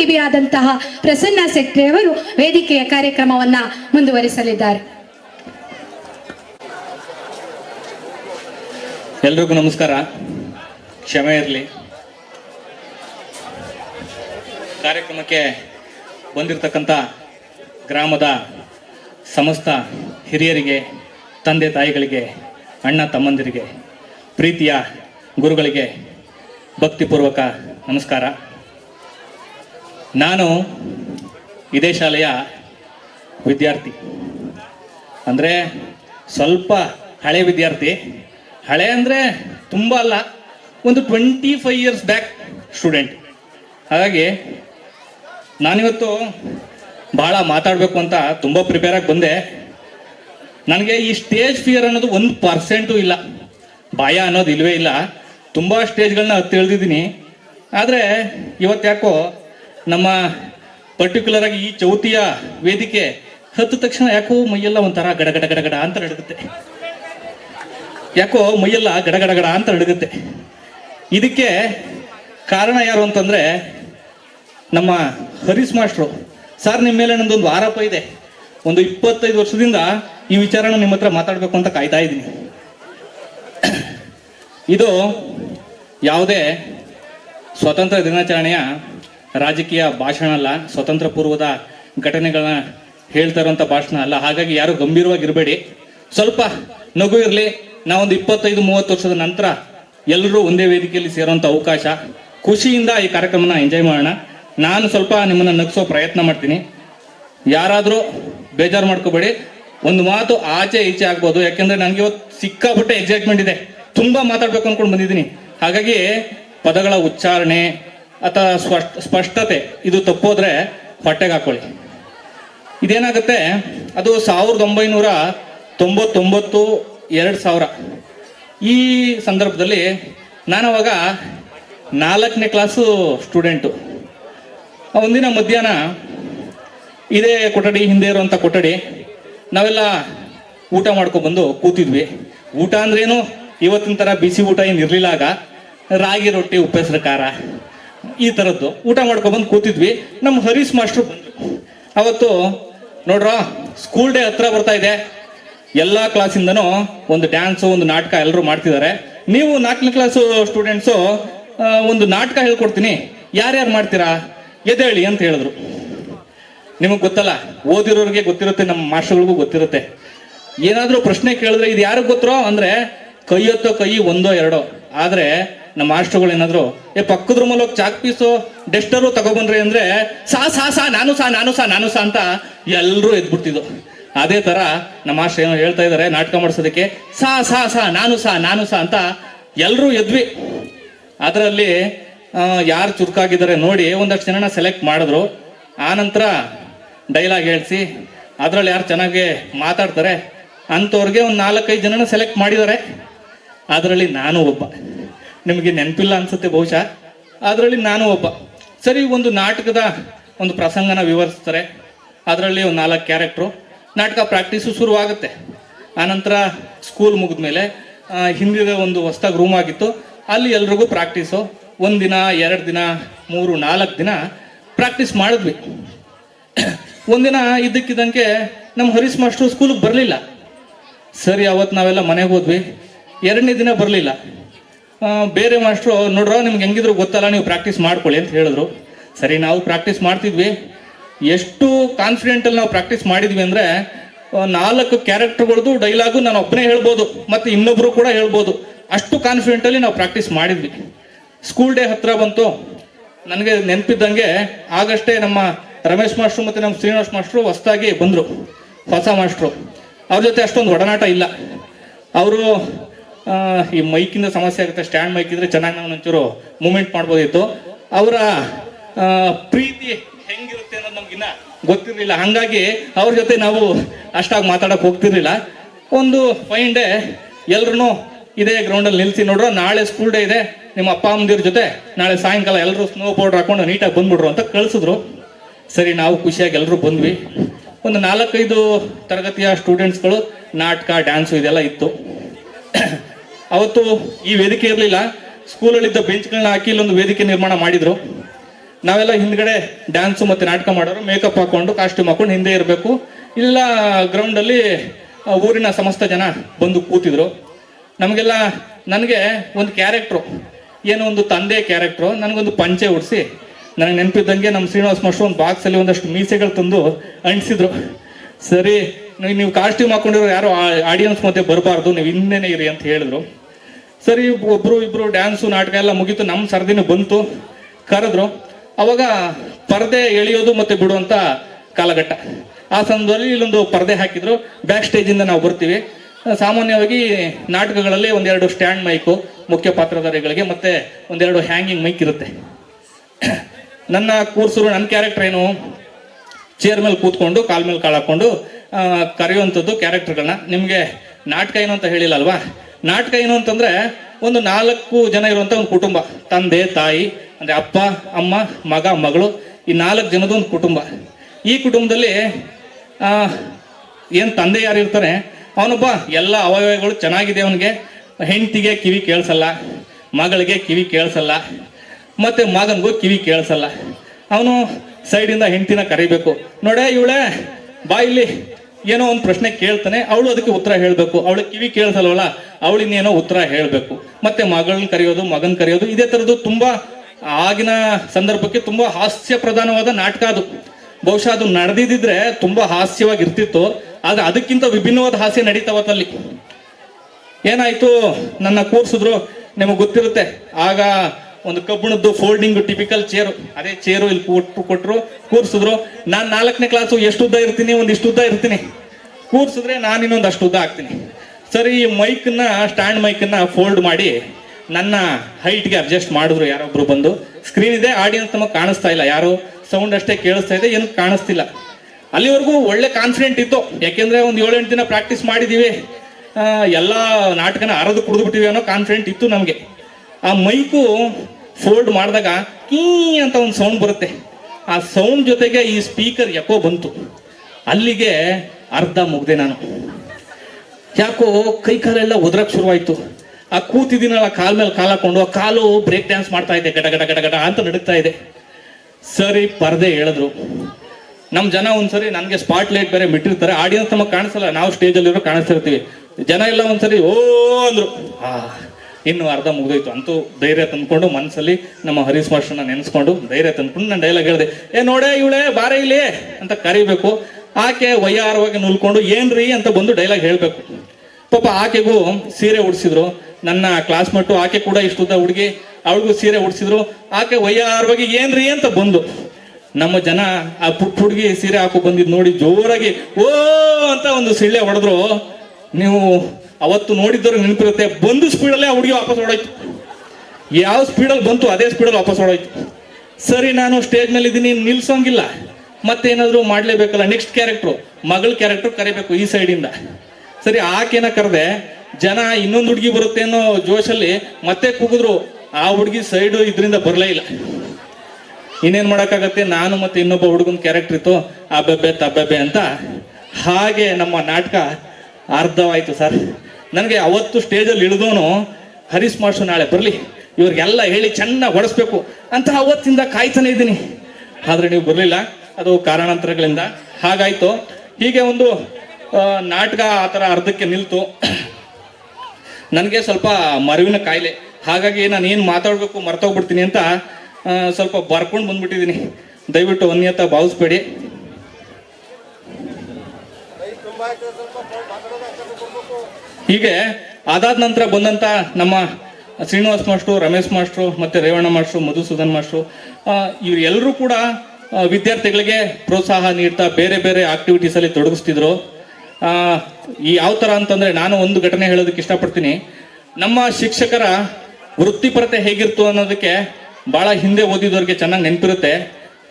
ಪ್ರತಿಭೆಯಾದಂತಹ ಪ್ರಸನ್ನ ಸೆಟ್ಟಿ ಅವರು ವೇದಿಕೆಯ ಕಾರ್ಯಕ್ರಮವನ್ನ ಮುಂದುವರಿಸಲಿದ್ದಾರೆ. ಎಲ್ರಿಗೂ ನಮಸ್ಕಾರ. ಕ್ಷಮೆ ಇರಲಿ. ಕಾರ್ಯಕ್ರಮಕ್ಕೆ ಬಂದಿರತಕ್ಕಂಥ ಗ್ರಾಮದ ಸಮಸ್ತ ಹಿರಿಯರಿಗೆ, ತಂದೆ ತಾಯಿಗಳಿಗೆ, ಅಣ್ಣ ತಮ್ಮಂದಿರಿಗೆ, ಪ್ರೀತಿಯ ಗುರುಗಳಿಗೆ ಭಕ್ತಿಪೂರ್ವಕ ನಮಸ್ಕಾರ. ನಾನು ಇದೇ ಶಾಲೆಯ ವಿದ್ಯಾರ್ಥಿ. ಅಂದರೆ ಸ್ವಲ್ಪ ಹಳೆ ವಿದ್ಯಾರ್ಥಿ. ಹಳೆ ಅಂದರೆ ತುಂಬ ಅಲ್ಲ, ಒಂದು twenty five years back student ಹಾಗಾಗಿ ನಾನಿವತ್ತು ಭಾಳ ಮಾತಾಡಬೇಕು ಅಂತ ತುಂಬ ಪ್ರಿಪೇರ್ ಆಗಿ ಬಂದೆ. ನನಗೆ ಈ ಸ್ಟೇಜ್ ಫಿಯರ್ ಅನ್ನೋದು ಒಂದು ಪರ್ಸೆಂಟು ಇಲ್ಲ. ಭಯ ಅನ್ನೋದು ಇಲ್ಲವೇ ಇಲ್ಲ. ತುಂಬ ಸ್ಟೇಜ್ಗಳನ್ನ ಹತ್ತಿ ಆದರೆ ಇವತ್ತು ಯಾಕೋ ನಮ್ಮ ಪರ್ಟಿಕ್ಯುಲರ್ ಆಗಿ ಈ ಚೌತಿಯ ವೇದಿಕೆ ಹತ್ತ ತಕ್ಷಣ ಯಾಕೋ ಮೈಯೆಲ್ಲ ಒಂಥರ ಗಡಗಡ ಗಡಗಡ ಅಂತ ನಡುಗುತ್ತೆ. ಯಾಕೋ ಮೈಯೆಲ್ಲ ಗಡಗಡ ಗಡ ಅಂತ ನಡುಗುತ್ತೆ. ಇದಕ್ಕೆ ಕಾರಣ ಯಾರು ಅಂತಂದ್ರೆ ನಮ್ಮ ಹರೀಶ್ ಮಾಸ್ಟ್ರು ಸರ್ ನಿಮ್ಮ ಮೇಲೆ ನಂದೊಂದು ಆರೋಪ ಇದೆ. ಒಂದು ಇಪ್ಪತ್ತೈದು ವರ್ಷದಿಂದ ಈ ವಿಚಾರನ ನಿಮ್ಮ ಹತ್ರ ಮಾತಾಡಬೇಕು ಅಂತ ಕಾಯ್ತಾ ಇದ್ದೀನಿ. ಇದು ಯಾವುದೇ ಸ್ವಾತಂತ್ರ್ಯ ದಿನಾಚರಣೆಯ ರಾಜಕೀಯ ಭಾಷಣ ಅಲ್ಲ, ಸ್ವತಂತ್ರ ಪೂರ್ವದ ಘಟನೆಗಳನ್ನ ಹೇಳ್ತಾ ಇರುವಂಥ ಭಾಷಣ ಅಲ್ಲ. ಹಾಗಾಗಿ ಯಾರು ಗಂಭೀರವಾಗಿರಬೇಡಿ ಸ್ವಲ್ಪ ನಗು ಇರಲಿ. ನಾವೊಂದು ಇಪ್ಪತ್ತೈದು, ಮೂವತ್ತು ವರ್ಷದ ನಂತರ ಎಲ್ಲರೂ ಒಂದೇ ವೇದಿಕೆಯಲ್ಲಿ ಸೇರುವಂಥ ಅವಕಾಶ. ಖುಷಿಯಿಂದ ಈ ಕಾರ್ಯಕ್ರಮನ ಎಂಜಾಯ್ ಮಾಡೋಣ. ನಾನು ಸ್ವಲ್ಪ ನಿಮ್ಮನ್ನು ನಗಿಸೋ ಪ್ರಯತ್ನ ಮಾಡ್ತೀನಿ. ಯಾರಾದರೂ ಬೇಜಾರು ಮಾಡ್ಕೋಬೇಡಿ. ಒಂದು ಮಾತು ಆಚೆ ಈಚೆ ಆಗ್ಬೋದು. ಯಾಕೆಂದ್ರೆ ನನಗೆ ಇವತ್ತು ಸಿಕ್ಕಾಪಟ್ಟೆ ಎಕ್ಸೈಟ್ಮೆಂಟ್ ಇದೆ. ತುಂಬಾ ಮಾತಾಡ್ಬೇಕು ಅನ್ಕೊಂಡು ಬಂದಿದ್ದೀನಿ. ಹಾಗಾಗಿ ಪದಗಳ ಉಚ್ಚಾರಣೆ ಅಥವಾ ಸ್ಪಷ್ಟ, ಸ್ಪಷ್ಟತೆ, ಇದು ತಪ್ಪೋದ್ರೆ ಹೊಟ್ಟೆಗೆ ಹಾಕೊಳ್ಳಿ. ಇದೇನಾಗುತ್ತೆ? ಅದು ಸಾವಿರದ ಒಂಬೈನೂರ ತೊಂಬತ್ತೊಂಬತ್ತು, ಎರಡು ಸಾವಿರ. ಈ ಸಂದರ್ಭದಲ್ಲಿ ನಾನು ಅವಾಗ ನಾಲ್ಕನೇ ಕ್ಲಾಸು ಸ್ಟೂಡೆಂಟು. ಒಂದಿನ ಮಧ್ಯಾಹ್ನ ಇದೇ ಕೊಠಡಿ, ಹಿಂದೆ ಇರುವಂಥ ಕೊಠಡಿ, ನಾವೆಲ್ಲ ಊಟ ಮಾಡ್ಕೊಬಂದು ಕೂತಿದ್ವಿ. ಊಟ ಅಂದ್ರೇನು? ಇವತ್ತಿನ ಥರ ಬಿಸಿ ಊಟ ಏನು ಇರಲಿಲ್ಲ ಆಗ. ರಾಗಿ ರೊಟ್ಟಿ ಉಪ್ಪೆಸರು ಖಾರ. ಈ ಥರದ್ದು ಊಟ ಮಾಡ್ಕೊಬಂದು ಕೂತಿದ್ವಿ. ನಮ್ಮ ಹರೀಶ್ ಮಾಸ್ಟ್ರು ಬಂದ್ರು. ಅವತ್ತು ನೋಡ್ರ ಸ್ಕೂಲ್ ಡೇ ಹತ್ರ ಬರ್ತಾ ಇದೆ. ಎಲ್ಲ ಕ್ಲಾಸಿಂದನೂ ಒಂದು ಡ್ಯಾನ್ಸು ಒಂದು ನಾಟಕ ಎಲ್ಲರೂ ಮಾಡ್ತಿದ್ದಾರೆ ನೀವು ನಾಲ್ಕನೇ ಕ್ಲಾಸು ಸ್ಟೂಡೆಂಟ್ಸು ಒಂದು ನಾಟಕ ಹೇಳ್ಕೊಡ್ತೀನಿ. ಯಾರ್ಯಾರು ಮಾಡ್ತೀರಾ? ಎದ್ದೇಳಿ ಅಂತ ಹೇಳಿದ್ರು. ನಿಮಗೆ ಗೊತ್ತಲ್ಲ, ಓದಿರೋರಿಗೆ ಗೊತ್ತಿರುತ್ತೆ ನಮ್ಮ ಮಾಸ್ಟರ್ಗಳಿಗೂ ಗೊತ್ತಿರುತ್ತೆ. ಏನಾದರೂ ಪ್ರಶ್ನೆ ಕೇಳಿದ್ರೆ ಇದು ಯಾರಿಗೆ ಗೊತ್ತರೋ ಅಂದ್ರೆ ಕೈ ಹೊತ್ತೋ ಕೈ ಒಂದೋ ಎರಡೋ. ಆದ್ರೆ ನಮ್ಮ ಮಾಸ್ಟರ್ಗಳು ಏನಾದ್ರು, ಏ, ಪಕ್ಕದ್ರ ಮೂಲಕ ಚಾಕ್ ಪೀಸು, ಡೆಸ್ಟರು ತಗೊಬಂದ್ರಿ ಅಂದ್ರೆ, ಸಾ ಸಾ ಸಾ, ನಾನು ಸಾ ನಾನು ಸಾ ನಾನು ಸಾ ಅಂತ ಎಲ್ಲರೂ ಎದ್ಬಿಡ್ತಿದ್ರು. ಅದೇ ತರ ನಮ್ಮ ಮಾಸ್ಟರ್ ಏನೋ ಹೇಳ್ತಾ ಇದ್ದಾರೆ ನಾಟಕ ಮಾಡಿಸೋದಕ್ಕೆ, ಸಾ ಸಾ ಸಾ, ನಾನು ಸಾ ನಾನು ಸಾ ಅಂತ ಎಲ್ಲರೂ ಎದ್ವಿ. ಅದರಲ್ಲಿ ಯಾರು ಚುರುಕಾಗಿದ್ದಾರೆ ನೋಡಿ, ಒಂದಷ್ಟು ಜನನ ಸೆಲೆಕ್ಟ್ ಮಾಡಿದ್ರು. ಆನಂತರ ಡೈಲಾಗ್ ಹೇಳಿಸಿ, ಅದರಲ್ಲಿ ಯಾರು ಚೆನ್ನಾಗಿ ಮಾತಾಡ್ತಾರೆ, ಅಂಥವ್ರಿಗೆ ಒಂದು ನಾಲ್ಕೈದು ಜನನ ಸೆಲೆಕ್ಟ್ ಮಾಡಿದ್ದಾರೆ. ಅದರಲ್ಲಿ ನಾನು ಒಬ್ಬ. ನಿಮಗೆ ನೆನಪಿಲ್ಲ ಅನ್ಸುತ್ತೆ ಬಹುಶಃ. ಅದರಲ್ಲಿ ನಾನು ಒಬ್ಬ. ಸರಿ, ಒಂದು ನಾಟಕದ ಒಂದು ಪ್ರಸಂಗನ ವಿವರಿಸ್ತಾರೆ. ಅದರಲ್ಲಿ ಒಂದು ನಾಲ್ಕು ಕ್ಯಾರೆಕ್ಟ್ರು ನಾಟಕ ಪ್ರಾಕ್ಟೀಸು ಶುರುವಾಗುತ್ತೆ. ಆನಂತರ ಸ್ಕೂಲ್ ಮುಗಿದ್ಮೇಲೆ ಮೇಲೆ ಒಂದು ಹೊಸ್ದಾಗಿ ರೂಮ್ ಆಗಿತ್ತು. ಅಲ್ಲಿ ಎಲ್ರಿಗೂ ಪ್ರಾಕ್ಟೀಸು ದಿನ, ಎರಡು ದಿನ, ಮೂರು, ನಾಲ್ಕು ದಿನ ಪ್ರಾಕ್ಟೀಸ್ ಮಾಡಿದ್ವಿ. ಒಂದಿನ ಇದ್ದಕ್ಕಿದ್ದಂಗೆ ನಮ್ಮ ಹರೀಶ್ ಮಾಸ್ಟ್ರು ಸ್ಕೂಲಿಗೆ ಬರಲಿಲ್ಲ. ಸರಿ ಅವತ್ತು ನಾವೆಲ್ಲ ಮನೆಗೆ ಹೋದ್ವಿ. ಎರಡನೇ ದಿನ ಬರಲಿಲ್ಲ. ಬೇರೆ ಮಾಸ್ಟ್ರು ನೋಡ್ರ, ನಿಮ್ಗೆ ಹೆಂಗಿದ್ರು ಗೊತ್ತಲ್ಲ, ನೀವು ಪ್ರಾಕ್ಟೀಸ್ ಮಾಡ್ಕೊಳ್ಳಿ ಅಂತ ಹೇಳಿದ್ರು. ಸರಿ, ನಾವು ಪ್ರಾಕ್ಟೀಸ್ ಮಾಡ್ತಿದ್ವಿ. ಎಷ್ಟು ಕಾನ್ಫಿಡೆಂಟಲ್ಲಿ ನಾವು ಪ್ರಾಕ್ಟೀಸ್ ಮಾಡಿದ್ವಿ ಅಂದರೆ ನಾಲ್ಕು ಕ್ಯಾರೆಕ್ಟರ್ಗಳದ್ದು ಡೈಲಾಗು ನಾನು ಒಬ್ಬನೇ ಹೇಳ್ಬೋದು, ಮತ್ತು ಇನ್ನೊಬ್ಬರು ಕೂಡ ಹೇಳ್ಬೋದು. ಅಷ್ಟು ಕಾನ್ಫಿಡೆಂಟಲ್ಲಿ ನಾವು ಪ್ರಾಕ್ಟೀಸ್ ಮಾಡಿದ್ವಿ. ಸ್ಕೂಲ್ ಡೇ ಹತ್ರ ಬಂತು. ನನಗೆ ನೆನಪಿದ್ದಂಗೆ ಆಗಷ್ಟೇ ನಮ್ಮ ರಮೇಶ್ ಮಾಸ್ಟ್ರು ಮತ್ತು ನಮ್ಮ ಶ್ರೀನಿವಾಸ್ ಮಾಸ್ಟ್ರು ಹೊಸದಾಗಿ ಬಂದರು, ಹೊಸ ಮಾಸ್ಟ್ರು ಅವ್ರ ಜೊತೆ ಅಷ್ಟೊಂದು ಒಡನಾಟ ಇಲ್ಲ. ಅವರು ಈ ಮೈಕಿಂದ ಸಮಸ್ಯೆ ಆಗುತ್ತೆ, ಸ್ಟ್ಯಾಂಡ್ ಮೈಕ್ ಇದ್ರೆ ಚೆನ್ನಾಗಿ ನಾವು ಒಂಚೂರು ಮೂಮೆಂಟ್ ಮಾಡ್ಬೋದಿತ್ತು. ಅವರ ಪ್ರೀತಿ ಹೆಂಗಿರುತ್ತೆ ಅನ್ನೋದು ನಮ್ಗಿನ್ನ ಗೊತ್ತಿರಲಿಲ್ಲ. ಹಾಗಾಗಿ ಅವ್ರ ಜೊತೆ ನಾವು ಅಷ್ಟಾಗಿ ಮಾತಾಡಕ್ ಹೋಗ್ತಿರ್ಲಿಲ್ಲ. ಒಂದು ಫೈನ್ ಡೇ ಎಲ್ರು ಇದೇ ಗ್ರೌಂಡಲ್ಲಿ ನಿಲ್ಸಿ ನೋಡ್ರ, ನಾಳೆ ಸ್ಕೂಲ್ ಡೇ ಇದೆ. ನಿಮ್ಮ ಅಪ್ಪ, ಅಮ್ಮದಿರ ಜೊತೆ ನಾಳೆ ಸಾಯಂಕಾಲ ಎಲ್ಲರೂ ಸ್ನೋ ಪೌಡರ್ ಹಾಕೊಂಡು ನೀಟಾಗಿ ಬಂದ್ಬಿಡ್ರು ಅಂತ ಕಳಿಸಿದ್ರು. ಸರಿ, ನಾವು ಖುಷಿಯಾಗಿ ಎಲ್ಲರೂ ಬಂದ್ವಿ. ಒಂದು ನಾಲ್ಕೈದು ತರಗತಿಯ ಸ್ಟೂಡೆಂಟ್ಸ್ಗಳು ನಾಟಕ ಡ್ಯಾನ್ಸು ಇದೆಲ್ಲ ಇತ್ತು. ಅವತ್ತು ಈ ವೇದಿಕೆ ಇರಲಿಲ್ಲ. ಸ್ಕೂಲಲ್ಲಿದ್ದ ಬೆಂಚ್ಗಳನ್ನ ಹಾಕಿ ಇಲ್ಲೊಂದು ವೇದಿಕೆ ನಿರ್ಮಾಣ ಮಾಡಿದ್ರು. ನಾವೆಲ್ಲ ಹಿಂದ್ಗಡೆ ಡ್ಯಾನ್ಸು ಮತ್ತೆ ನಾಟಕ ಮಾಡೋರು ಮೇಕಪ್ ಹಾಕೊಂಡು ಕಾಸ್ಟ್ಯೂಮ್ ಹಾಕೊಂಡು ಹಿಂದೆ ಇರಬೇಕು. ಇಲ್ಲ ಗ್ರೌಂಡಲ್ಲಿ ಊರಿನ ಸಮಸ್ತ ಜನ ಬಂದು ಕೂತಿದ್ರು. ನಮಗೆಲ್ಲ, ನನಗೆ ಒಂದು ಕ್ಯಾರೆಕ್ಟ್ರು ಏನೋ ಒಂದು ತಂದೆ ಕ್ಯಾರೆಕ್ಟ್ರು ನನಗೊಂದು ಪಂಚೆ ಉಡಿಸಿ, ನನಗೆ ನೆನಪಿದ್ದಂಗೆ ನಮ್ಮ ಶ್ರೀನಿವಾಸ ಮಾಸ್ಟ್ರು ಒಂದು ಬಾಕ್ಸಲ್ಲಿ ಒಂದಷ್ಟು ಮೀಸೆಗಳು ತಂದು ಅಂಟಿಸಿದ್ರು. ಸರಿ, ನೀವು- ನೀವು ಕಾಸ್ಟ್ಯೂಮ್ ಹಾಕೊಂಡಿರೋ ಯಾರು ಆಡಿಯನ್ಸ್ ಮಧ್ಯೆ ಬರಬಾರ್ದು, ನೀವು ಹಿಂದೆನೇ ಇರಿ ಅಂತ ಹೇಳಿದ್ರು. ಸರಿ, ಒಬ್ರು ಇಬ್ರು ಡ್ಯಾನ್ಸು ನಾಟಕ ಎಲ್ಲ ಮುಗೀತು ನಮ್ಮ ಸರದಿನೂ ಬಂತು. ಕರೆದ್ರು, ಅವಾಗ ಪರದೆ ಎಳೆಯೋದು ಮತ್ತೆ ಬಿಡುವಂತ ಕಾಲಘಟ್ಟ. ಆ ಸಂದರ್ಭದಲ್ಲಿ ಇಲ್ಲೊಂದು ಪರದೆ ಹಾಕಿದ್ರು. ಬ್ಯಾಕ್ ಸ್ಟೇಜಿಂದ ನಾವು ಬರ್ತೀವಿ. ಸಾಮಾನ್ಯವಾಗಿ ನಾಟಕಗಳಲ್ಲಿ ಒಂದೆರಡು ಸ್ಟ್ಯಾಂಡ್ ಮೈಕು ಮುಖ್ಯ ಪಾತ್ರಧಾರಿಗಳಿಗೆ ಮತ್ತೆ ಒಂದೆರಡು ಹ್ಯಾಂಗಿಂಗ್ ಮೈಕ್ ಇರುತ್ತೆ. ನನ್ನ ಕೂರ್ಸರು, ನನ್ನ ಕ್ಯಾರೆಕ್ಟರ್ ಏನು? ಚೇರ್ ಮೇಲೆ ಕೂತ್ಕೊಂಡು, ಕಾಲ್ ಮೇಲೆ ಕಾಳಾಕೊಂಡು ಕರೆಯುವಂಥದ್ದು ಕ್ಯಾರೆಕ್ಟರ್ಗಳನ್ನ ನಿಮಗೆ ನಾಟಕ ಏನು ಅಂತ ಹೇಳಿಲ್ಲ ಅಲ್ವಾ? ನಾಟಕ ಏನು ಅಂತಂದ್ರೆ ಒಂದು ನಾಲ್ಕು ಜನ ಇರುವಂತ ಒಂದು ಕುಟುಂಬ. ತಂದೆ, ತಾಯಿ, ಅಂದ್ರೆ ಅಪ್ಪ, ಅಮ್ಮ, ಮಗ, ಮಗಳು, ಈ ನಾಲ್ಕು ಜನದ ಒಂದು ಕುಟುಂಬ. ಈ ಕುಟುಂಬದಲ್ಲಿ ಏನ್ ತಂದೆ ಯಾರು ಇರ್ತಾನೆ ಅವನೊಬ್ಬ ಎಲ್ಲ ಅವಯವಗಳು ಚೆನ್ನಾಗಿದೆ ಅವನಿಗೆ. ಹೆಂಡತಿಗೆ ಕಿವಿ ಕೇಳಿಸಲ್ಲ, ಮಗಳಿಗೆ ಕಿವಿ ಕೇಳಿಸಲ್ಲ, ಮತ್ತೆ ಮಗನಿಗೂ ಕಿವಿ ಕೇಳಿಸಲ್ಲ. ಅವನು ಸೈಡಿಂದ ಹೆಂಡತಿನ ಕರಿಬೇಕು. ನೋಡೇ ಇವಳೆ, ಬಾ ಇಲ್ಲಿ. ಏನೋ ಒಂದು ಪ್ರಶ್ನೆ ಕೇಳ್ತಾನೆ, ಅವಳು ಅದಕ್ಕೆ ಉತ್ತರ ಹೇಳಬೇಕು. ಅವಳು ಕಿವಿ ಕೇಳಿಸಲ್ವಲ್ಲ, ಅವಳಿನ್ನೇನೋ ಉತ್ತರ ಹೇಳಬೇಕು. ಮತ್ತೆ ಮಗಳನ್ನ ಕರೆಯೋದು, ಮಗನ್ ಕರೆಯೋದು, ಇದೇ ಥರದ್ದು ತುಂಬಾ ಆಗಿನ ಸಂದರ್ಭಕ್ಕೆ ತುಂಬಾ ಹಾಸ್ಯ ಪ್ರಧಾನವಾದ ನಾಟಕ ಅದು. ಬಹುಶಃ ಅದು ನಡೆದಿದ್ರೆ ತುಂಬಾ ಹಾಸ್ಯವಾಗಿ ಇರ್ತಿತ್ತು ಆದ್ರೆ ಅದಕ್ಕಿಂತ ವಿಭಿನ್ನವಾದ ಹಾಸ್ಯ ನಡೀತಾವತ್ತಲ್ಲಿ ಏನಾಯ್ತು? ನನ್ನ ಕೂರ್ಸಿದ್ರು, ನಿಮಗೆ ಗೊತ್ತಿರುತ್ತೆ. ಆಗ ಒಂದು ಕಬ್ಬಿಣದ್ದು ಫೋಲ್ಡಿಂಗ್ ಟಿಪಿಕಲ್ ಚೇರು ಅದೇ ಚೇರು ಇಲ್ಲಿ ಕೊಟ್ಟು ಕೊಟ್ಟರು ಕೂರ್ಸಿದ್ರು. ನಾನು ನಾಲ್ಕನೇ ಕ್ಲಾಸು ಎಷ್ಟು ಉದ್ದ ಇರ್ತೀನಿ? ಒಂದಿಷ್ಟು ಉದ್ದ ಇರ್ತೀನಿ. ಕೂರ್ಸಿದ್ರೆ ನಾನು ಇನ್ನೊಂದು ಅಷ್ಟು ಉದ್ದ ಆಗ್ತೀನಿ. ಸರಿ ಈ ಮೈಕ್ನ ಸ್ಟ್ಯಾಂಡ್ ಮೈಕ್ನ ಫೋಲ್ಡ್ ಮಾಡಿ ನನ್ನ ಹೈಟ್ಗೆ ಅಡ್ಜಸ್ಟ್ ಮಾಡಿದ್ರು ಯಾರೊಬ್ರು ಬಂದು. ಸ್ಕ್ರೀನ್ ಇದೆ ಆಡಿಯನ್ಸ್ ನಮಗೆ ಕಾಣಿಸ್ತಾ ಇಲ್ಲ. ಯಾರು? ಸೌಂಡ್ ಅಷ್ಟೇ ಕೇಳಿಸ್ತಾ ಇದೆ ಏನು ಕಾಣಿಸ್ತಿಲ್ಲ. ಅಲ್ಲಿವರೆಗೂ ಒಳ್ಳೆ ಕಾನ್ಫಿಡೆಂಟ್ ಇತ್ತು. ಯಾಕೆಂದ್ರೆ ಒಂದು ಏಳೆಂಟು ದಿನ ಪ್ರಾಕ್ಟೀಸ್ ಮಾಡಿದೀವಿ. ಆ, ಎಲ್ಲ ನಾಟಕನ ಅರದು ಕುಡಿದು ಬಿಟ್ಟಿವಿ ಅನ್ನೋ ಕಾನ್ಫಿಡೆಂಟ್ ಇತ್ತು ನಮಗೆ. ಆ ಮೈಕು ಫೋಲ್ಡ್ ಮಾಡಿದಾಗ ಕೀ ಅಂತ ಒಂದು ಸೌಂಡ್ ಬರುತ್ತೆ. ಆ ಸೌಂಡ್ ಜೊತೆಗೆ ಈ ಸ್ಪೀಕರ್ ಯಾಕೋ ಬಂತು. ಅಲ್ಲಿಗೆ ಅರ್ಧ ಮುಗ್ದೆ ನಾನು. ಯಾಕೋ ಕೈ ಕಾಲೆಲ್ಲ ಒದ್ರಕ್ ಶುರುವಾಯಿತು. ಆ ಕೂತಿದ್ದೀನಲ್ಲ ಕಾಲ್ ಮೇಲೆ ಕಾಲ್ ಹಾಕೊಂಡು, ಆ ಕಾಲು ಬ್ರೇಕ್ ಡ್ಯಾನ್ಸ್ ಮಾಡ್ತಾ ಇದೆ, ಗಡ ಗಡ ಗಡ ಗಡ ಅಂತ ನಡುಗ್ತಾ ಇದೆ. ಸರಿ, ಪರದೆ ಹೇಳಿದ್ರು. ನಮ್ಮ ಜನ ಒಂದ್ಸರಿ ನನಗೆ ಸ್ಪಾಟ್ ಲೈಟ್ ಬೇರೆ ಬಿಟ್ಟಿರ್ತಾರೆ. ಆಡಿಯನ್ಸ್ ನಮಗೆ ಕಾಣಿಸಲ್ಲ, ನಾವು ಸ್ಟೇಜಲ್ಲಿರೋ ಕಾಣಿಸ್ತಿರ್ತೀವಿ ಜನ ಎಲ್ಲ ಒಂದ್ಸರಿ, ಓ ಅಂದ್ರು. ಆ ಇನ್ನು ಅರ್ಧ ಮುಗಿದೋಯ್ತು. ಅಂತೂ ಧೈರ್ಯ ತಂದ್ಕೊಂಡು ಮನಸ್ಸಲ್ಲಿ ನಮ್ಮ ಹರೀಶ್ ಮಾಸ್ಟರ್ನ ನೆನೆಸ್ಕೊಂಡು ಧೈರ್ಯ ತಂದ್ಕೊಂಡು ನಾನು ಡೈಲಾಗ್ ಹೇಳಿದೆ, ಏ ನೋಡೇ ಇವಳೆ, ಬಾರೆ ಇಲ್ಲಿ ಅಂತ ಕರಿಬೇಕು. ಆಕೆ ವಯ್ಯಾರವಾಗಿ ನುಲ್ಕೊಂಡು, ಏನ್ರಿ? ಅಂತ ಬಂದು ಡೈಲಾಗ್ ಹೇಳಬೇಕು. ಪಾಪ ಆಕೆಗೂ ಸೀರೆ ಉಡ್ಸಿದ್ರು. ನನ್ನ ಕ್ಲಾಸ್ಮೇಟು ಆಕೆ ಕೂಡ ಇಷ್ಟುದ್ದ ಹುಡುಗಿ, ಅವಳಿಗೂ ಸೀರೆ ಉಡ್ಸಿದ್ರು. ಆಕೆ ವಯ್ಯಾರವಾಗಿ ಏನ್ರಿ? ಅಂತ ಬಂದು, ನಮ್ಮ ಜನ ಆ ಪುಟ್ಟ ಹುಡುಗಿ ಸೀರೆ ಹಾಕೋ ಬಂದಿದ್ ನೋಡಿ ಜೋರಾಗಿ, ಓ ಅಂತ ಒಂದು ಸಿಳ್ಳೆ ಹೊಡೆದ್ರು. ನೀವು ಅವತ್ತು ನೋಡಿದ್ದರು ನೆನಪಿರುತ್ತೆ, ಬಂದು ಸ್ಪೀಡಲ್ಲೇ ಆ ಹುಡುಗಿ ವಾಪಸ್ ಹೊಡೋಯ್ತು ಯಾವ ಸ್ಪೀಡಲ್ಲಿ ಬಂತು, ಅದೇ ಸ್ಪೀಡಲ್ಲಿ ವಾಪಸ್ ಹೊಡೋಯ್ತು ಸರಿ, ನಾನು ಸ್ಟೇಜ್ ಮೇಲೆ ಇದ್ದೀನಿ ನಿಲ್ಸೋಂಗಿಲ್ಲ. ಮತ್ತೇನಾದರೂ ಮಾಡಲೇಬೇಕಲ್ಲ ನೆಕ್ಸ್ಟ್ ಕ್ಯಾರೆಕ್ಟ್ರು ಮಗಳ ಕ್ಯಾರೆಕ್ಟ್ರು ಕರಿಬೇಕು ಈ ಸೈಡಿಂದ ಸರಿ, ಆಕೆನ ಕರೆದೆ, ಜನ ಇನ್ನೊಂದು ಹುಡುಗಿ ಬರುತ್ತೆ ಅನ್ನೋ ಜೋಶಲ್ಲಿ ಮತ್ತೆ ಕೂಗಿದ್ರು, ಆ ಹುಡುಗಿ ಸೈಡು ಇದರಿಂದ ಬರಲೇ ಇಲ್ಲ. ಇನ್ನೇನ್ ಮಾಡಕ್ಕಾಗತ್ತೆ? ನಾನು ಮತ್ತೆ ಇನ್ನೊಬ್ಬ ಹುಡುಗನ ಕ್ಯಾರೆಕ್ಟರ್ ಇತ್ತು ಆ ಬೆಬ್ಬೆ ತಬ್ಬೆಬ್ಬೆ ಅಂತ. ಹಾಗೆ ನಮ್ಮ ನಾಟಕ ಅರ್ಧವಾಯಿತು ಸರ್. ನನಗೆ ಅವತ್ತು ಸ್ಟೇಜಲ್ಲಿ ಇಳಿದೋನು ಹರೀಶ್ ಮಾಸ್ಟರ್ ನಾಳೆ ಬರಲಿ. ಇವ್ರಿಗೆಲ್ಲ ಹೇಳಿ ಚೆನ್ನಾಗಿ ಹೊಡೆಸ್ಬೇಕು. ಅಂತ ಅವತ್ತಿಂದ ಕಾಯ್ತಾನೆ ಇದ್ದೀನಿ. ಆದರೆ ನೀವು ಬರಲಿಲ್ಲ. ಅದು ಕಾರಣಾಂತರಗಳಿಂದ. ಹಾಗಾಯ್ತು. ಹೀಗೆ ಒಂದು ನಾಟಕ ಆ ಥರ ಅರ್ಧಕ್ಕೆ ನಿಲ್ತು. ನನಗೆ ಸ್ವಲ್ಪ ಮರವಿನ ಕಾಯಿಲೆ. ಹಾಗಾಗಿ ನಾನು ಏನು ಮಾತಾಡಬೇಕು ಮರ್ತೋಗ್ಬಿಡ್ತೀನಿ ಅಂತ ಸ್ವಲ್ಪ ಬರ್ಕೊಂಡು ಬಂದ್ಬಿಟ್ಟಿದ್ದೀನಿ. ದಯವಿಟ್ಟು ಅನ್ಯತ ಭಾವಿಸ್ಬೇಡಿ ಹೀಗೆ ಅದಾದ ನಂತರ ಬಂದಂತ ನಮ್ಮ ಶ್ರೀನಿವಾಸ್ ಮಾಸ್ಟ್ರು ರಮೇಶ್ ಮಾಸ್ಟ್ರು ಮತ್ತೆ ರೇವಣ್ಣ ಮಾಸ್ಟ್ರು ಮಧುಸೂದನ್ ಮಾಸ್ಟ್ರು ಇವರೆಲ್ಲರೂ ಕೂಡ ವಿದ್ಯಾರ್ಥಿಗಳಿಗೆ ಪ್ರೋತ್ಸಾಹ ನೀಡ್ತಾ ಬೇರೆ ಬೇರೆ ಆಕ್ಟಿವಿಟೀಸ್ ಅಲ್ಲಿ ತೊಡಗಿಸ್ತಿದ್ರು. ಈ ಯಾವ ಥರ ಅಂತಂದ್ರೆ ನಾನು ಒಂದು ಘಟನೆ ಹೇಳೋದಕ್ಕೆ ಇಷ್ಟಪಡ್ತೀನಿ. ನಮ್ಮ ಶಿಕ್ಷಕರ ವೃತ್ತಿಪರತೆ ಹೇಗಿರ್ತು ಅನ್ನೋದಕ್ಕೆ ಬಹಳ ಹಿಂದೆ ಓದಿದವ್ರಿಗೆ ಚೆನ್ನಾಗಿ ನೆನಪಿರುತ್ತೆ.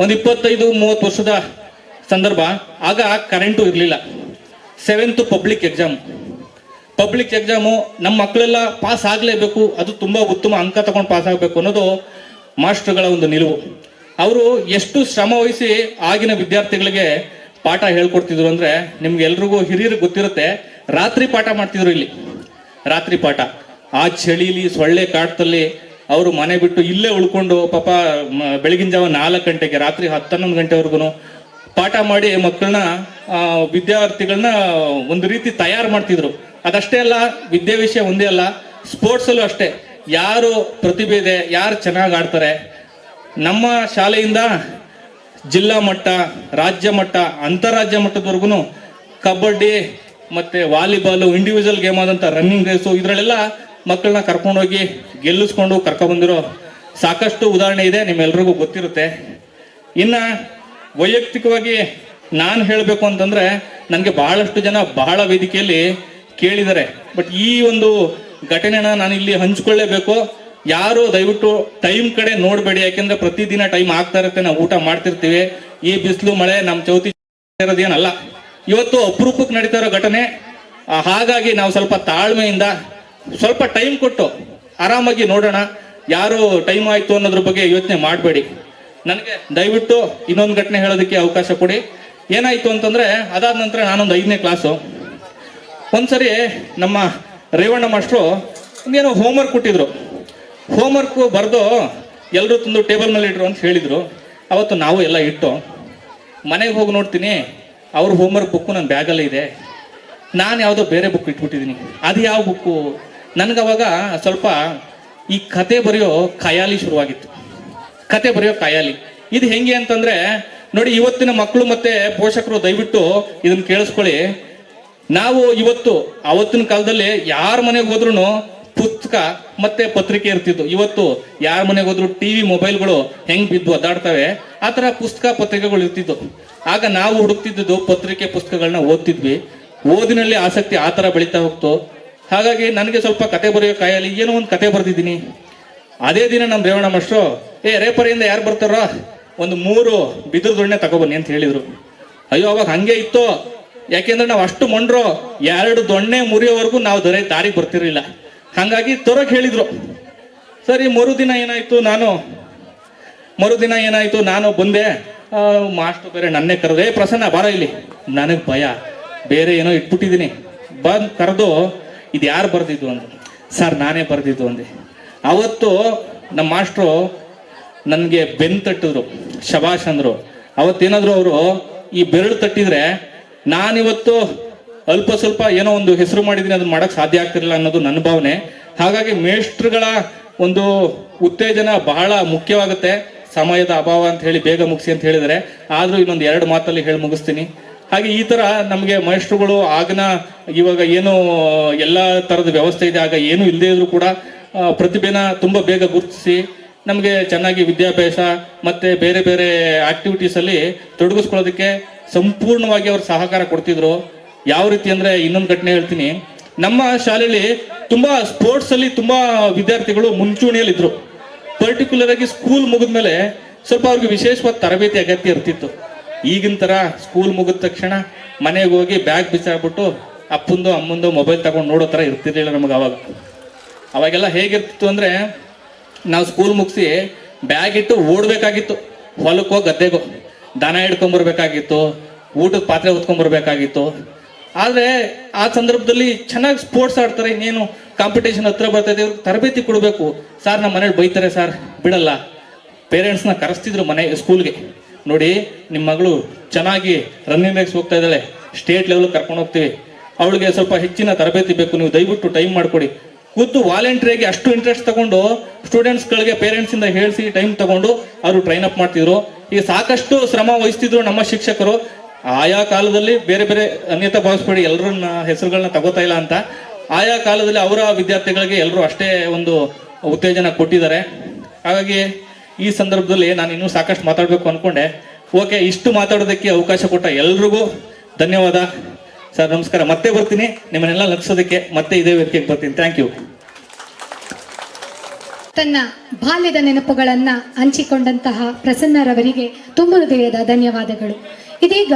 ಒಂದು ಇಪ್ಪತ್ತೈದು, ಮೂವತ್ತು ವರ್ಷದ ಸಂದರ್ಭ. ಆಗ ಕರೆಂಟು ಇರಲಿಲ್ಲ. Seventh public exam public exam ನಮ್ಮ ಮಕ್ಕಳೆಲ್ಲ ಪಾಸ್ ಆಗಲೇಬೇಕು, ಅದು ತುಂಬ ಉತ್ತಮ ಅಂಕ ತಗೊಂಡು ಪಾಸ್ ಆಗಬೇಕು ಅನ್ನೋದು ಮಾಸ್ಟರ್ಗಳ ಒಂದು ನಿಲುವು. ಅವರು ಎಷ್ಟು ಶ್ರಮ ವಹಿಸಿ ಆಗಿನ ವಿದ್ಯಾರ್ಥಿಗಳಿಗೆ ಪಾಠ ಹೇಳ್ಕೊಡ್ತಿದ್ರು ಅಂದರೆ ನಿಮ್ಗೆಲ್ರಿಗೂ ಹಿರಿಯರು ಗೊತ್ತಿರುತ್ತೆ, ರಾತ್ರಿ ಪಾಠ ಮಾಡ್ತಿದ್ರು ಇಲ್ಲಿ. ರಾತ್ರಿ ಪಾಠ. ಆ ಚಳಿಲಿ, ಸೊಳ್ಳೆ ಕಾಟದಲ್ಲಿ ಅವರು ಮನೆ ಬಿಟ್ಟು ಇಲ್ಲೇ ಉಳ್ಕೊಂಡು ಪಾಪ ಬೆಳಗಿನ ಜಾವ ನಾಲ್ಕು ಗಂಟೆಗೆ, ರಾತ್ರಿ ಹತ್ತನ್ನೊಂದು ಗಂಟೆವರೆಗೂ ಪಾಠ ಮಾಡಿ ಮಕ್ಕಳನ್ನ ವಿದ್ಯಾರ್ಥಿಗಳನ್ನ ಒಂದು ರೀತಿ ತಯಾರು ಮಾಡ್ತಿದ್ರು. ಅದಷ್ಟೇ ಅಲ್ಲ, ವಿದ್ಯೆ ವಿಷಯ ಒಂದೇ ಅಲ್ಲ ಸ್ಪೋರ್ಟ್ಸಲ್ಲೂ ಅಷ್ಟೇ. ಯಾರು ಪ್ರತಿಭೆ ಇದೆ, ಯಾರು ಚೆನ್ನಾಗಿ ಆಡ್ತಾರೆ, ನಮ್ಮ ಶಾಲೆಯಿಂದ ಜಿಲ್ಲಾ ಮಟ್ಟ, ರಾಜ್ಯ ಮಟ್ಟ, ಅಂತಾರಾಜ್ಯ ಮಟ್ಟದವರೆಗೂ ಕಬಡ್ಡಿ ಮತ್ತೆ ವಾಲಿಬಾಲು ಇಂಡಿವಿಜುವಲ್ ಗೇಮ್ ಆದಂಥ ರನ್ನಿಂಗ್ ರೇಸು ಇದರಲ್ಲೆಲ್ಲ ಮಕ್ಕಳನ್ನ ಕರ್ಕೊಂಡೋಗಿ ಗೆಲ್ಲಿಸ್ಕೊಂಡು ಕರ್ಕೊಂಡ್ಬಂದಿರೋ ಸಾಕಷ್ಟು ಉದಾಹರಣೆ ಇದೆ ನಿಮ್ಮೆಲ್ಲರಿಗೂ ಗೊತ್ತಿರುತ್ತೆ. ಇನ್ನ ವೈಯಕ್ತಿಕವಾಗಿ ನಾನು ಹೇಳಬೇಕು ಅಂತಂದ್ರೆ ನನಗೆ ಬಹಳಷ್ಟು ಜನ ಬಹಳ ವೇದಿಕೆಯಲ್ಲಿ ಕೇಳಿದ್ದಾರೆ ಬಟ್ ಈ ಒಂದು ಘಟನೆನ ನಾನು ಇಲ್ಲಿ ಹಂಚ್ಕೊಳ್ಳೇಬೇಕು. ಯಾರು ದಯವಿಟ್ಟು ಟೈಮ್ ಕಡೆ ನೋಡಬೇಡಿ. ಯಾಕೆಂದ್ರೆ ಪ್ರತಿದಿನ ಟೈಮ್ ಆಗ್ತಾ ಇರುತ್ತೆ. ನಾವು ಊಟ ಮಾಡ್ತಿರ್ತೀವಿ. ಈ ಬಿಸಿಲು, ಮಳೆ ನಮ್ಮ ಚೌತಿ ಇರೋದೇನಲ್ಲ ಇವತ್ತು ಅಪರೂಪಕ್ಕೆ ನಡೀತಾ ಇರೋ ಘಟನೆ. ಹಾಗಾಗಿ ನಾವು ಸ್ವಲ್ಪ ತಾಳ್ಮೆಯಿಂದ ಸ್ವಲ್ಪ ಟೈಮ್ ಕೊಟ್ಟು ಆರಾಮಾಗಿ ನೋಡೋಣ. ಯಾರು ಟೈಮ್ ಆಯ್ತು ಅನ್ನೋದ್ರ ಬಗ್ಗೆ ಯೋಚನೆ ಮಾಡಬೇಡಿ. ನನಗೆ ದಯವಿಟ್ಟು ಇನ್ನೊಂದು ಘಟನೆ ಹೇಳೋದಕ್ಕೆ ಅವಕಾಶ ಕೊಡಿ. ಏನಾಯ್ತು ಅಂತಂದ್ರೆ ಅದಾದ ನಂತರ ನಾನೊಂದು ಐದನೇ ಕ್ಲಾಸು. ಒಂದ್ಸರಿ ನಮ್ಮ ರೇವಣ್ಣ ಮಾಸ್ಟ್ರು ಒಂದೇನೋ ಹೋಮ್ವರ್ಕ್ ಕೊಟ್ಟಿದ್ರು. ಹೋಮ್ವರ್ಕ್ ಬರೆದು ಎಲ್ಲರೂ ತಂದು ಟೇಬಲ್ ಮೇಲೆ ಇಡ್ರು ಅಂತ ಹೇಳಿದ್ರು. ಅವತ್ತು ನಾವು ಎಲ್ಲ ಇಟ್ಟು, ಮನೆಗೆ ಹೋಗಿ ನೋಡ್ತೀನಿ, ಅವ್ರ ಹೋಮ್ವರ್ಕ್ ಬುಕ್ಕು ನನ್ನ ಬ್ಯಾಗಲ್ಲೇ ಇದೆ. ನಾನು ಯಾವುದೋ ಬೇರೆ ಬುಕ್ ಇಟ್ಬಿಟ್ಟಿದ್ದೀನಿ ಅದು ಯಾವ ಬುಕ್ಕು ನನಗವಾಗ ಸ್ವಲ್ಪ ಈ ಕತೆ ಬರೆಯೋ ಖಯಾಲಿ ಶುರುವಾಗಿತ್ತು. ಕತೆ ಬರೆಯೋ ಖಯಾಲಿ. ಇದು ಹೆಂಗೆ ಅಂತಂದರೆ, ನೋಡಿ ಇವತ್ತಿನ ಮಕ್ಕಳು ಮತ್ತೆ ಪೋಷಕರು ದಯವಿಟ್ಟು ಇದನ್ನು ಕೇಳಿಸ್ಕೊಳ್ಳಿ. ನಾವು ಇವತ್ತು, ಅವತ್ತಿನ ಕಾಲದಲ್ಲಿ ಯಾರ ಮನೆಗೆ ಹೋದ್ರು ಪುಸ್ತಕ ಮತ್ತೆ ಪತ್ರಿಕೆ ಇರ್ತಿದ್ವು. ಇವತ್ತು ಯಾರ ಮನೆಗೆ ಹೋದ್ರು ಟಿವಿ ಮೊಬೈಲ್ಗಳು ಹೆಂಗ್ ಬಿದ್ದು ಒದ್ದಾಡ್ತವೆ, ಆ ತರ ಪುಸ್ತಕ ಪತ್ರಿಕೆಗಳು ಇರ್ತಿದ್ದು ಆಗ ನಾವು ಹುಡುಕ್ತಿದ್ದು ಪತ್ರಿಕೆ ಪುಸ್ತಕಗಳನ್ನ ಓದ್ತಿದ್ವಿ. ಓದಿನಲ್ಲಿ ಆಸಕ್ತಿ ಆ ತರ ಬೆಳೀತಾ ಹೋಗ್ತು. ಹಾಗಾಗಿ ನನಗೆ ಸ್ವಲ್ಪ ಕತೆ ಬರೆಯೋ ಕಾಯಲ್ಲಿ ಏನೋ ಒಂದು ಕತೆ ಬರೆದಿದ್ದೀನಿ. ಅದೇ ದಿನ ನಮ್ಮ ರೇವಣ ಮಾಸ್ಟ್ರು, ಏ, ರೇಪರಿಯಿಂದ ಯಾರು ಬರ್ತಾರೋ, ಒಂದು ಮೂರು ಬಿದಿರು ದೊಣ್ಣೆ ತಗೊಬನ್ನಿ ಅಂತ ಹೇಳಿದ್ರು. ಅಯ್ಯೋ, ಅವಾಗ ಹಂಗೆ ಇತ್ತು. ಯಾಕೆಂದ್ರೆ ನಾವು ಅಷ್ಟು ಮಂಡ್ರೋ ಎರಡು ದೊಣ್ಣೆ ಮುರಿಯೋವರೆಗೂ ನಾವು ದೊರೆ ದಾರಿಗೆ ಬರ್ತಿರ್ಲಿಲ್ಲ. ಹಾಗಾಗಿ ತೊರಕ್ ಹೇಳಿದ್ರು. ಸರಿ ಮರುದಿನ ಏನಾಯ್ತು ನಾನು? ಮರುದಿನ ಏನಾಯ್ತು? ನಾನು ಬಂದೆ. ಮಾಸ್ಟರ್ ಬೇರೆ ನನ್ನೇ ಕರೆದೆ "ಏ, ಪ್ರಸನ್ನ ಬಾರ ಇಲ್ಲಿ. ನನಗೆ ಭಯ. ಬೇರೆ ಏನೋ ಇಟ್ಬಿಟ್ಟಿದ್ದೀನಿ ಬಂದು ಕರೆದು ಇದು ಯಾರು ಬರ್ದಿದ್ದು? ಅಂತ ಸರ್ ನಾನೇ ಬರ್ದಿದ್ದು ಅಂದೆ. ಅವತ್ತು ನಮ್ಮ ಮಾಸ್ಟ್ರು ನನಗೆ ಬೆನ್ ತಟ್ಟಿದ್ರು ಶಬಾಷ್ ಅಂದ್ರು. ಅವತ್ತೇನಾದ್ರು ಅವರು ಈ ಬೆರಳು ತಟ್ಟಿದ್ರೆ ನಾನಿವತ್ತು ಅಲ್ಪ ಸ್ವಲ್ಪ ಏನೋ ಒಂದು ಹೆಸರು ಮಾಡಿದ್ದೀನಿ, ಅದನ್ನ ಮಾಡಕ್ ಸಾಧ್ಯ ಆಗ್ತಿರಲಿಲ್ಲ ಅನ್ನೋದು ನನ್ನ ಭಾವನೆ. ಹಾಗಾಗಿ ಮೇಷ್ಟ್ರುಗಳ ಒಂದು ಉತ್ತೇಜನ ಬಹಳ ಮುಖ್ಯವಾಗುತ್ತೆ. ಸಮಯದ ಅಭಾವ ಅಂತ ಹೇಳಿ ಬೇಗ ಮುಗಿಸಿ ಅಂತ ಹೇಳಿದರೆ. ಆದ್ರೂ ಇನ್ನೊಂದು ಎರಡು ಮಾತಲ್ಲಿ ಹೇಳಿ ಮುಗಿಸ್ತೀನಿ. ಹಾಗೆ ಈ ತರ ನಮಗೆ ಮೇಷ್ಟ್ರುಗಳು ಆಗನ ಇವಾಗ ಏನು, ಎಲ್ಲ ತರದ ವ್ಯವಸ್ಥೆ ಇದೆ, ಆಗ ಏನು ಇಲ್ಲದೆ ಇದ್ರೂ ಕೂಡ ಪ್ರತಿಭೆನ ತುಂಬಾ ಬೇಗ ಗುರುತಿಸಿ, ನಮಗೆ ಚೆನ್ನಾಗಿ ವಿದ್ಯಾಭ್ಯಾಸ ಮತ್ತೆ ಬೇರೆ ಬೇರೆ ಆಕ್ಟಿವಿಟೀಸ್ ಅಲ್ಲಿ ತೊಡಗಿಸ್ಕೊಳ್ಳೋದಕ್ಕೆ ಸಂಪೂರ್ಣವಾಗಿ ಅವರು ಸಹಕಾರ ಕೊಡ್ತಿದ್ರು. ಯಾವ ರೀತಿ ಅಂದ್ರೆ ಇನ್ನೊಂದು ಘಟನೆ ಹೇಳ್ತೀನಿ. ನಮ್ಮ ಶಾಲೆಯಲ್ಲಿ ತುಂಬಾ ಸ್ಪೋರ್ಟ್ಸ್ ಅಲ್ಲಿ ತುಂಬಾ ವಿದ್ಯಾರ್ಥಿಗಳು ಮುಂಚೂಣಿಯಲ್ಲಿದ್ರು. ಪರ್ಟಿಕ್ಯುಲರ್ ಆಗಿ ಸ್ಕೂಲ್ ಮುಗಿದ್ಮೇಲೆ ಸ್ವಲ್ಪ ಅವ್ರಿಗೆ ವಿಶೇಷವಾದ ತರಬೇತಿ ಅಗತ್ಯ ಇರ್ತಿತ್ತು. ಈಗಿನ ತರ ಸ್ಕೂಲ್ ಮುಗಿದ ತಕ್ಷಣ ಮನೆಗೆ ಹೋಗಿ ಬ್ಯಾಗ್ ಬಿಸಾಡ್ಬಿಟ್ಟು ಅಪ್ಪಂದು, ಅಮ್ಮಂದು ಮೊಬೈಲ್ ತಗೊಂಡು ನೋಡೋ ತರ ಇರ್ತಿರ್ಲಿಲ್ಲ ನಮಗೆ ಅವಾಗ. ಅವಾಗೆಲ್ಲ ಹೇಗಿರ್ತಿತ್ತು ಅಂದ್ರೆ ನಾವು ಸ್ಕೂಲ್ ಮುಗಿಸಿ ಬ್ಯಾಗ್ ಇಟ್ಟು ಓಡ್ಬೇಕಾಗಿತ್ತು. ಹೊಲಕ್ಕೋ ಗದ್ದೆಗೋ ದನ ಹಿಡ್ಕೊಂಬರ್ಬೇಕಾಗಿತ್ತು ಊಟದ ಪಾತ್ರೆ ಹೊತ್ಕೊಂಬರ್ಬೇಕಾಗಿತ್ತು ಆದರೆ ಆ ಸಂದರ್ಭದಲ್ಲಿ ಚೆನ್ನಾಗಿ ಸ್ಪೋರ್ಟ್ಸ್ ಆಡ್ತಾರೆ, ಇನ್ನೇನು ಕಾಂಪಿಟೇಷನ್ ಹತ್ರ ಬರ್ತದೆ ಇವ್ರಿಗೆ ತರಬೇತಿ ಕೊಡಬೇಕು. ಸರ್ ನಮ್ಮ ಮನೇಲಿ ಬೈತಾರೆ ಸರ್, ಬಿಡಲ್ಲ. ಪೇರೆಂಟ್ಸ್ನ ಕರೆಸ್ತಿದ್ರು ಮನೆ ಸ್ಕೂಲ್ಗೆ ನೋಡಿ ನಿಮ್ಮ ಮಗಳು ಚೆನ್ನಾಗಿ ರನ್ನಿಂಗ್ ರೇಸ್ ಹೋಗ್ತಾ ಇದ್ದಾಳೆ ಸ್ಟೇಟ್ ಲೆವೆಲ್ ಕರ್ಕೊಂಡು ಹೋಗ್ತೀವಿ. ಅವಳಿಗೆ ಸ್ವಲ್ಪ ಹೆಚ್ಚಿನ ತರಬೇತಿ ಬೇಕು, ನೀವು ದಯವಿಟ್ಟು ಟೈಮ್ ಮಾಡ್ಕೊಡಿ. ಕೂತು ವಾಲಂಟ್ರಿಯಾಗಿ ಅಷ್ಟು ಇಂಟ್ರೆಸ್ಟ್ ತಗೊಂಡು ಸ್ಟೂಡೆಂಟ್ಸ್ಗಳಿಗೆ ಪೇರೆಂಟ್ಸಿಂದ ಹೇಳಿಸಿ ಟೈಮ್ ತಗೊಂಡು ಅವರು ಟ್ರೈನ್ ಅಪ್ ಮಾಡ್ತಿದ್ರು. ಈಗ ಸಾಕಷ್ಟು ಶ್ರಮ ವಹಿಸ್ತಿದ್ರು ನಮ್ಮ ಶಿಕ್ಷಕರು. ಆಯಾ ಕಾಲದಲ್ಲಿ ಬೇರೆ ಬೇರೆ ಅನ್ಯತಾ ಭಾವಿಸ್ಬೇಡಿ ಎಲ್ಲರನ್ನ ಹೆಸರುಗಳನ್ನ ತಗೋತಾ ಇಲ್ಲ ಅಂತ. ಆಯಾ ಕಾಲದಲ್ಲಿ ಅವರ ವಿದ್ಯಾರ್ಥಿಗಳಿಗೆ ಎಲ್ಲರೂ ಅಷ್ಟೇ ಒಂದು ಉತ್ತೇಜನ ಕೊಟ್ಟಿದ್ದಾರೆ. ಹಾಗಾಗಿ ಈ ಸಂದರ್ಭದಲ್ಲಿ ನಾನು ಇನ್ನೂ ಸಾಕಷ್ಟು ಮಾತಾಡಬೇಕು ಅಂದ್ಕೊಂಡೆ ಓಕೆ ಇಷ್ಟು ಮಾತಾಡೋದಕ್ಕೆ ಅವಕಾಶ ಕೊಟ್ಟ ಎಲ್ರಿಗೂ ಧನ್ಯವಾದ. ಸರ್, ನಮಸ್ಕಾರ. ಮತ್ತೆ ಬರ್ತೀನಿ. ನಿಮ್ಮನ್ನೆಲ್ಲ ಲಕ್ಷೋದಕ್ಕೆ ಮತ್ತೆ ಇದೇ ವೇದಿಕೆಗೆ ಬರ್ತೀನಿ. ಥ್ಯಾಂಕ್ ಯು ತನ್ನ ಬಾಲ್ಯದ ನೆನಪುಗಳನ್ನ ಹಂಚಿಕೊಂಡಂತಹ ಪ್ರಸನ್ನರವರಿಗೆ ತುಂಬ ಹೃದಯದ ಧನ್ಯವಾದಗಳು. ಇದೀಗ